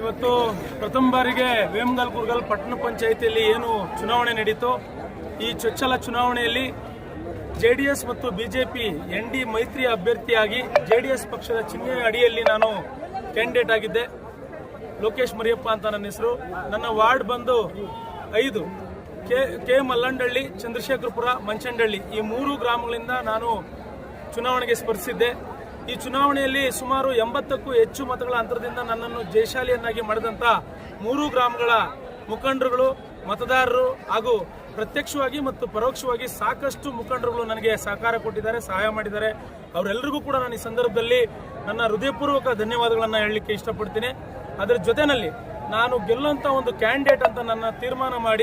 ಇವತ್ತು ಪ್ರಥಮ ಬಾರಿಗೆ ವೇಮಗಲ್ ಕುರ್ಗಲ್ ಪಟ್ಟಣ ಪಂಚಾಯಿತಿಯಲ್ಲಿ ಏನು ಚುನಾವಣೆ ನಡೀತು, ಈ ಚೊಚ್ಚಲ ಚುನಾವಣೆಯಲ್ಲಿ ಜೆಡಿಎಸ್ ಮತ್ತು ಬಿಜೆಪಿ ಎನ್ ಡಿ ಮೈತ್ರಿ ಅಭ್ಯರ್ಥಿಯಾಗಿ ಜೆಡಿಎಸ್ ಪಕ್ಷದ ಚಿಹ್ನೆ ಅಡಿಯಲ್ಲಿ ನಾನು ಕ್ಯಾಂಡಿಡೇಟ್ ಆಗಿದ್ದೆ. ಲೋಕೇಶ್ ಮರಿಯಪ್ಪ ಅಂತ ನನ್ನ ಹೆಸರು. ನನ್ನ ವಾರ್ಡ್ ಬಂದು ಐದು. ಕೆ ಕೆ ಮಲ್ಲಂಡಳ್ಳಿ, ಚಂದ್ರಶೇಖರಪುರ, ಮಂಚಂಡಳ್ಳಿ ಈ ಮೂರು ಗ್ರಾಮಗಳಿಂದ ನಾನು ಚುನಾವಣೆಗೆ ಸ್ಪರ್ಧಿಸಿದ್ದೆ. ಈ ಚುನಾವಣೆಯಲ್ಲಿ ಸುಮಾರು ಎಂಬತ್ತಕ್ಕೂ ಹೆಚ್ಚು ಮತಗಳ ಅಂತರದಿಂದ ನನ್ನನ್ನು ಜಯಶಾಲಿಯನ್ನಾಗಿ ಮಾಡಿದಂಥ ಮೂರು ಗ್ರಾಮಗಳ ಮುಖಂಡರುಗಳು, ಮತದಾರರು ಹಾಗೂ ಪ್ರತ್ಯಕ್ಷವಾಗಿ ಮತ್ತು ಪರೋಕ್ಷವಾಗಿ ಸಾಕಷ್ಟು ಮುಖಂಡರುಗಳು ನನಗೆ ಸಹಕಾರ ಕೊಟ್ಟಿದ್ದಾರೆ, ಸಹಾಯ ಮಾಡಿದ್ದಾರೆ. ಅವರೆಲ್ಲರಿಗೂ ಕೂಡ ನಾನು ಈ ಸಂದರ್ಭದಲ್ಲಿ ನನ್ನ ಹೃದಯಪೂರ್ವಕ ಧನ್ಯವಾದಗಳನ್ನು ಹೇಳಲಿಕ್ಕೆ ಇಷ್ಟಪಡ್ತೀನಿ. ಅದರ ಜೊತೆಯಲ್ಲಿ ನಾನು ಗೆಲ್ಲುವಂಥ ಒಂದು ಕ್ಯಾಂಡಿಡೇಟ್ ಅಂತ ನನ್ನ ತೀರ್ಮಾನ ಮಾಡಿ